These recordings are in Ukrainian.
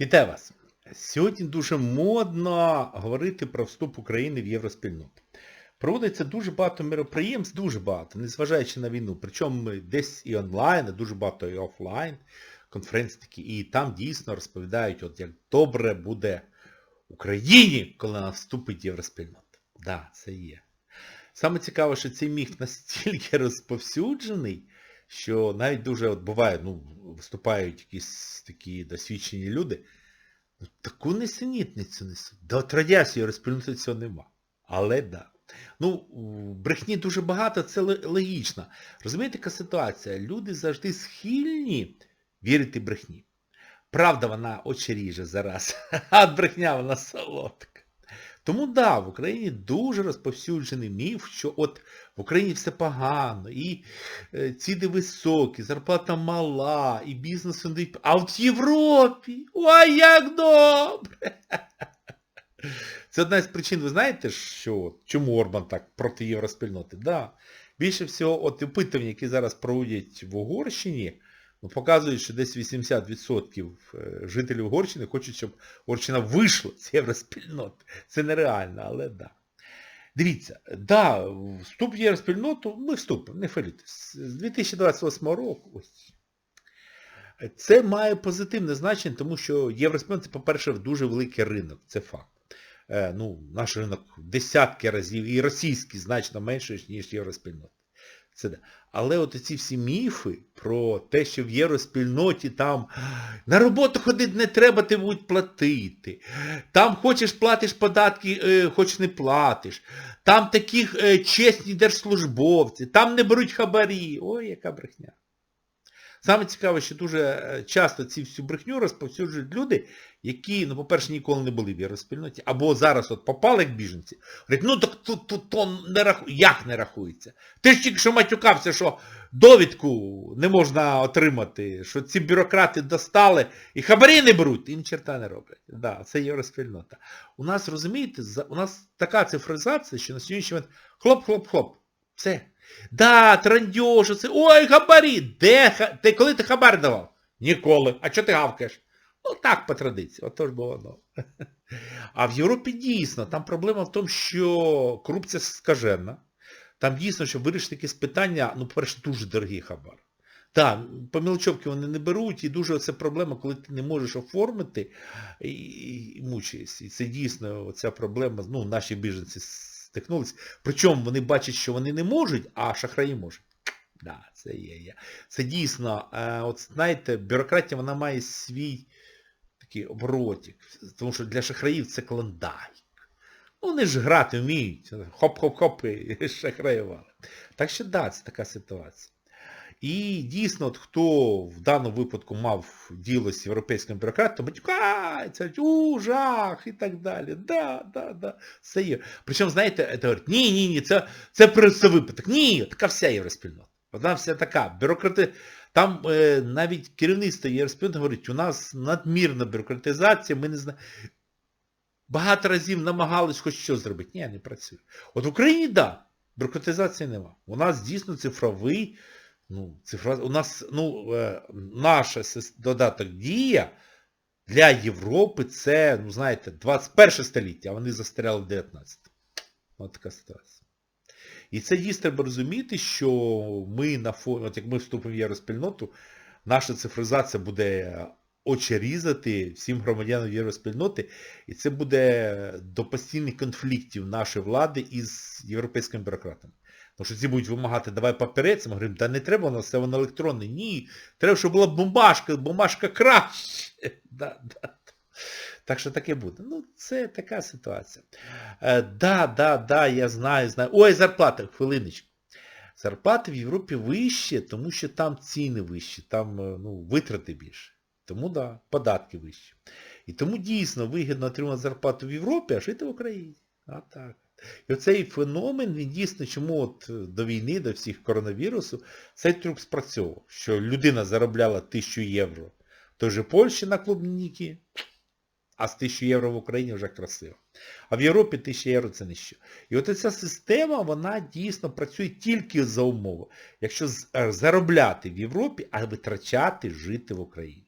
Вітаю вас! Сьогодні дуже модно говорити про вступ України в євроспільноту. Проводиться дуже багато мероприємств, дуже багато, незважаючи на війну. Причому десь і онлайн, і дуже багато і офлайн конференції такі. І там дійсно розповідають, от як добре буде Україні, коли вона вступить в євроспільноту. Так, да, це є. Саме цікаве, що цей міф настільки розповсюджений, що навіть дуже от буває, ну, виступають якісь такі досвідчені люди, ну, таку несенітницю несуть. До от радіації розпільноти цього нема. Але да. Ну, брехні дуже багато, це логічно. Розумієте, яка ситуація? Люди завжди схильні вірити брехні. Правда, вона очі ріже зараз, а брехня вона солодка. Тому да, в Україні дуже розповсюджений міф, що от в Україні все погано, і е, ціни високі, зарплата мала, і бізнес не... А от в Європі, ой, як добре! Це одна з причин, ви знаєте, що чому Орбан так проти євроспільноти? Да. Більше всього, от опитування, які зараз проводять в Угорщині, показують, що десь 80% е, жителів Угорщини хочуть, щоб Угорщина вийшла з євроспільноти. Це нереально, але да. Дивіться, да, вступ в євроспільноту, ми вступимо, не хвилюйтесь. З 2028 року ось. Це має позитивне значення, тому що євроспільнота, по-перше, дуже великий ринок, це факт. Е, ну, наш ринок десятки разів, і російський значно менше, ніж євроспільнота. Це да. Але от ці всі міфи про те, що в євроспільноті там на роботу ходити не треба, ти будуть платити. Там хочеш платиш податки, е, хоч не платиш. Там такі е, чесні держслужбовці, там не беруть хабарі. Ой, яка брехня. Саме цікаве, що дуже е, часто ці всю брехню розповсюджують люди, які, ну, по-перше, ніколи не були в євроспільноті, або зараз от попали як біженці, говорять, ну так тут то, то не рахується. Як не рахується? Ти ж тільки що матюкався, що довідку не можна отримати, що ці бюрократи достали і хабарі не беруть, і черта не роблять. Да, це євроспільнота. У нас, розумієте, у нас така цифризація, що на сьогоднішній момент хлоп-хлоп-хлоп. Все. Да, трандьош, це, ой, хабарі. Де, ти, коли ти хабар давав? Ніколи. А чого ти гавкаєш? Ну так, по традиції, отож бо воно. А в Європі дійсно, там проблема в тому, що корупція скажена. Там дійсно, щоб вирішити якісь питання, ну, по-перше, дуже дорогий хабар. Так, по мілочовки вони не беруть, і дуже це проблема, коли ти не можеш оформити, і, і, і мучаєшся. І це дійсно ця проблема, ну, наші біженці стикнулися. Причому вони бачать, що вони не можуть, а шахраї можуть. Да, це є. є. Це дійсно, е, от знаєте, бюрократія вона має свій такий оборотик. Тому що для шахраїв це клондайк. Ну, вони ж грати вміють. Хоп-хоп-хоп і шахраювали. Так що да, це така ситуація. І дійсно, от хто в даному випадку мав діло з європейським бюрократом, матюкається, у, жах і так далі. Да, да, да. Це є. Причому, знаєте, говорить, ні, ні, ні, це, це просто випадок. Ні, така вся євроспільнота. Вона вся така. Бюрократи. Там е, навіть керівництво євроспільноти говорить, у нас надмірна бюрократизація, ми не знаємо. Багато разів намагались хоч що зробити. Ні, не працює. От в Україні, так, да, бюрократизації нема. У нас дійсно цифровий, ну, цифра... у нас, ну, е, наш додаток дія для Європи це, ну, знаєте, 21 століття, а вони застряли в 19. Ось така ситуація. І це дійсно треба розуміти, що ми на фоні, от як ми вступимо в євроспільноту, наша цифризація буде очі різати всім громадянам євроспільноти, і це буде до постійних конфліктів нашої влади із європейськими бюрократами. Тому що ці будуть вимагати, давай папірець, ми говоримо, та не треба, воно все воно електронне. Ні, треба, щоб була бумажка, бумажка краще. Да, да. Так що таке буде. Ну, це така ситуація. Е, да, да, да, я знаю, знаю. Ой, зарплата, хвилиночку. Зарплати в Європі вищі, тому що там ціни вищі, там е, ну, витрати більше. Тому да, податки вищі. І тому дійсно вигідно отримати зарплату в Європі, а жити в Україні. А так. І оцей феномен, він дійсно, чому от до війни, до всіх коронавірусу, цей трюк спрацьовував, що людина заробляла 1000 євро в той же Польщі на клубніки, а з 1000 євро в Україні вже красиво. А в Європі 1000 євро це не що. І от ця система, вона дійсно працює тільки за умови. Якщо е, заробляти в Європі, а витрачати жити в Україні.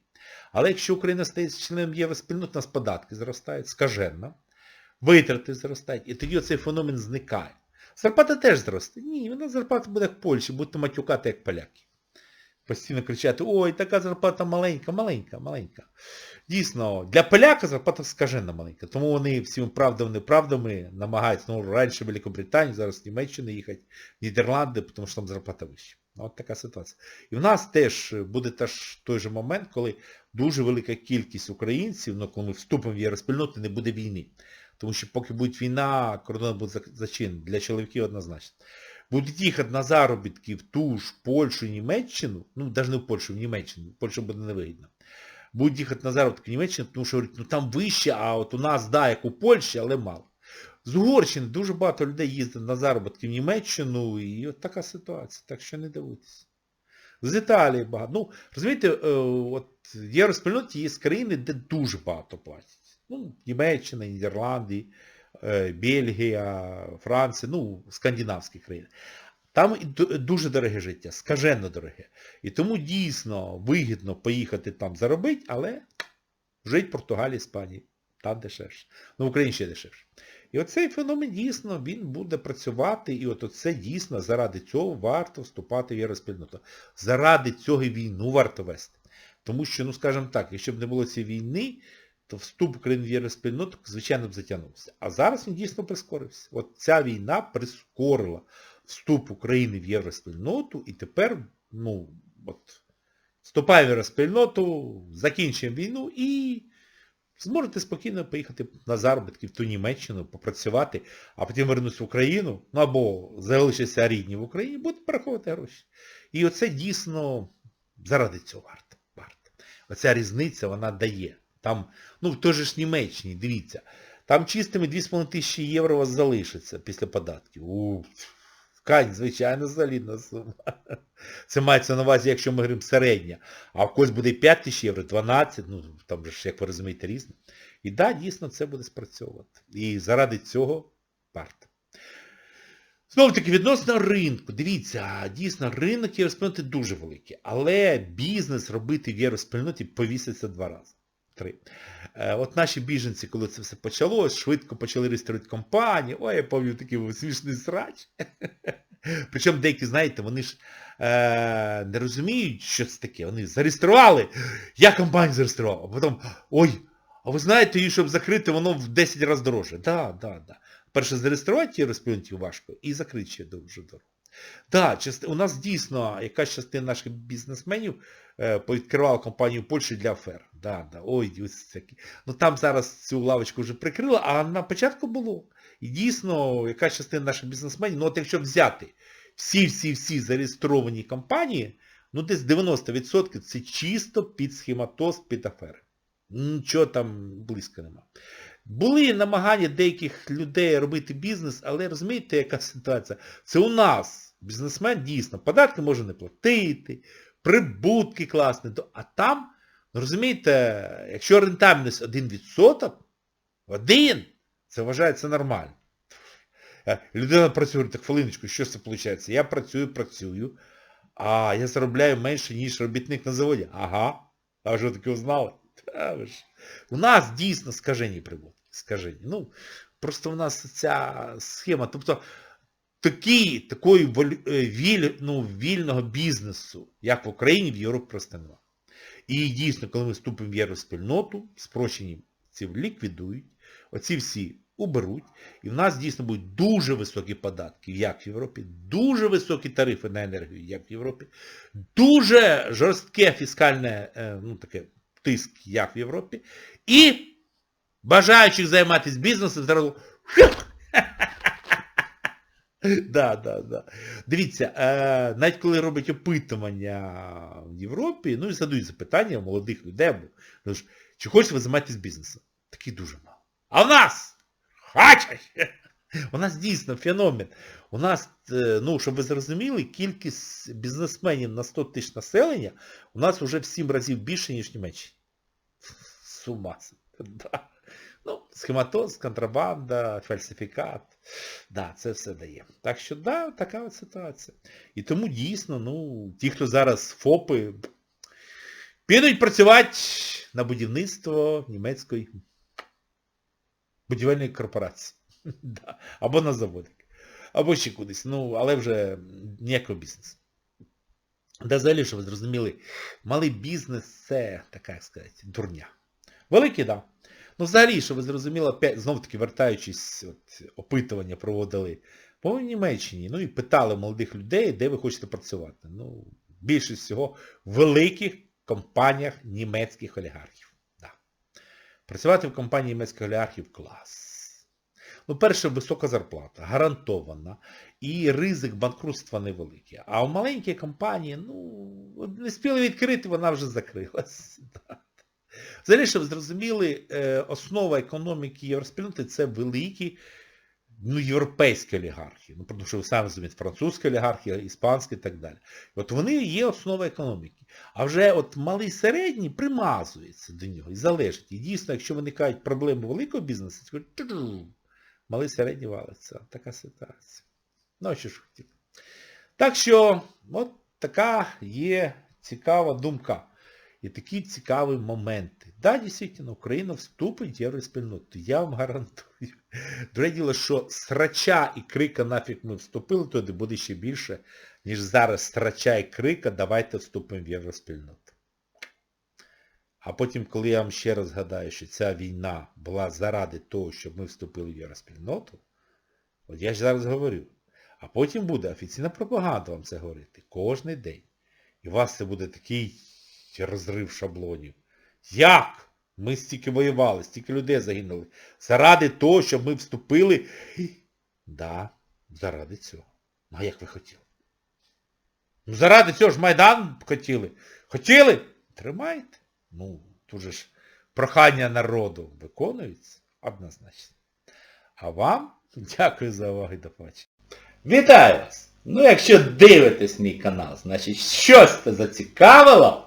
Але якщо Україна стає членом євроспільноти, у нас податки зростають, скаженно, витрати зростають, і тоді оцей феномен зникає. Зарплата теж зросте. Ні, вона зарплата буде як в Польщі, будете матюкати, як поляки. Постійно кричати, ой, така зарплата маленька, маленька, маленька. Дійсно, для поляка зарплата скажена маленька. Тому вони всіми правдами неправдами намагаються, ну, раніше в Великобританію, зараз Німеччину їхати, в Нідерланди, тому що там зарплата вища. От така ситуація. І в нас теж буде теж той же момент, коли дуже велика кількість українців, ну, коли ми вступимо в євроспільноту, не буде війни. Тому що поки буде війна, кордон буде зачинений. Для чоловіків однозначно. Будуть їхати на заробітки в ту ж Польщу, Німеччину, ну навіть не в Польщу, в Німеччину, Польща буде невигідна. Будуть їхати на заробітки в Німеччину, тому що говорять, ну там вище, а от у нас, да, як у Польщі, але мало. З Угорщини дуже багато людей їздить на заробітки в Німеччину, і от така ситуація, так що не дивитися. З Італії багато. Ну, розумієте, от в євроспільноті є країни, де дуже багато платять. Ну, Німеччина, Нідерланди, Бельгія, Франція, ну, скандинавські країни. Там дуже дороге життя, скаженно дороге. І тому дійсно вигідно поїхати там заробити, але жити в Португалії, Іспанії. Там дешевше. Ну, в Україні ще дешевше. І оцей феномен дійсно, він буде працювати, і от оце дійсно, заради цього варто вступати в євроспільноту. Заради цього війну варто вести. Тому що, ну скажімо так, якщо б не було цієї війни, то вступ України в євроспільноту, звичайно, б затягнувся. А зараз він дійсно прискорився. От ця війна прискорила вступ України в євроспільноту, і тепер, ну, от, вступаємо в євроспільноту, закінчуємо війну і зможете спокійно поїхати на заробітки в ту Німеччину, попрацювати, а потім вернутися в Україну, ну або залишитися рідні в Україні, будете пораховувати гроші. І оце дійсно заради цього варто. варто. Оця різниця, вона дає. Там, ну в той же ж Німеччині, дивіться, там чистими 2,5 тисячі євро вас залишиться після податків. У, Кань, звичайно, солідна сума. Це мається на увазі, якщо ми говоримо середня. А в когось буде 5 тисяч євро, 12, ну там же ж, як ви розумієте, різне. І так, да, дійсно, це буде спрацьовувати. І заради цього варто. Знову таки, відносно ринку. Дивіться, дійсно, ринок євроспільноти дуже великий. Але бізнес робити в євроспільноті повіситься два рази. Три. Е, от наші біженці, коли це все почалось, швидко почали реєструвати компанії. Ой, я пам'ятаю такий смішний срач. Причому деякі, знаєте, вони ж е, не розуміють, що це таке. Вони зареєстрували. Я компанію зареєстрував. А потім, ой, а ви знаєте, її, щоб закрити, воно в 10 разів дорожче. Так, так, так. Перше, зареєструвати її розпілінтів важко і закрити ще дуже дорого. Так, да, у нас дійсно якась частина наших бізнесменів е, повідкривала компанію Польщі для афер. Да, да, ой, ось такі. Ну там зараз цю лавочку вже прикрили, а на початку було. І дійсно, якась частина наших бізнесменів, ну от якщо взяти всі-всі-всі зареєстровані компанії, ну десь 90% це чисто під схематоз, під афери. Нічого там близько нема. Були намагання деяких людей робити бізнес, але розумієте, яка ситуація? Це у нас бізнесмен дійсно, податки може не платити, прибутки класні, а там, ну розумієте, якщо рентабельність 1%, один, це вважається нормально. Е, людина працює, говорить, так хвилиночку, що це виходить? Я працюю, працюю, а я заробляю менше, ніж робітник на заводі. Ага. А що таке узнали? У нас дійсно скажені прибутки. Скажені. Ну, просто у нас ця схема. Тобто такі, такої е, віль, ну, вільного бізнесу, як в Україні, в Європі просто немає. І дійсно, коли ми вступимо в євроспільноту, спрощені ці ліквідують, оці всі уберуть, і в нас дійсно будуть дуже високі податки, як в Європі, дуже високі тарифи на енергію, як в Європі, дуже жорстке фіскальне е, ну, таке, тиск, як в Європі, і бажаючих займатися бізнесом зразу Да, да, да. Дивіться, е, навіть коли роблять опитування в Європі, ну і задають запитання молодих людей, ну, чи хочете ви займатися бізнесом? Таких дуже мало. А в нас! Хачать! У нас дійсно феномен. У нас, е, ну, щоб ви зрозуміли, кількість бізнесменів на 100 тисяч населення у нас вже в 7 разів більше, ніж в Німеччині. Сумас. Да. Ну, схематоз, контрабанда, фальсифікат. Да, це все дає. Так що, да, така от ситуація. І тому дійсно, ну, ті, хто зараз ФОПи, підуть працювати на будівництво німецької будівельної корпорації. Да. Або на заводик. Або ще кудись. Ну, але вже ніякого бізнесу. Да взагалі, що ви зрозуміли, малий бізнес це така, як сказати, дурня. Великий, так. Да. Ну, взагалі, що ви зрозуміли, опять, знов-таки вертаючись, от, опитування проводили по Німеччині, ну і питали молодих людей, де ви хочете працювати. Ну, більшість всього в великих компаніях німецьких олігархів. Да. Працювати в компанії німецьких олігархів клас. Ну, перше, висока зарплата, гарантована, і ризик банкрутства невеликий. А в маленькій компанії, ну, не спіли відкрити, вона вже закрилась. Да. Взагалі, щоб зрозуміли, е, основа економіки євроспільноти це великі ну, європейські олігархи. Ну, тому що ви самі розумієте, французькі олігархи, іспанські і так далі. От вони є основа економіки. А вже от малий середній примазується до нього і залежить. І дійсно, якщо виникають проблеми великого бізнесу, то малий середній валиться. Така ситуація. Ну, що ж хотів. Так що, от така є цікава думка. І такі цікаві моменти. Да, дійсно, Україна вступить в євроспільноту. Я вам гарантую. Друге діло, що срача і крика нафіг ми вступили, туди буде ще більше, ніж зараз срача і крика, давайте вступимо в євроспільноту. А потім, коли я вам ще раз згадаю, що ця війна була заради того, щоб ми вступили в євроспільноту, от я ж зараз говорю. А потім буде офіційна пропаганда вам це говорити. Кожний день. І у вас це буде такий розрив шаблонів. Як? Ми стільки воювали, стільки людей загинули. Заради того, щоб ми вступили. Да, заради цього. Ну а як ви хотіли? Ну заради цього ж Майдан хотіли. Хотіли? Тримайте. Ну, тут же ж прохання народу виконується однозначно. А вам дякую за увагу і до побачення. Вітаю вас! Ну якщо дивитесь мій канал, значить щось зацікавило.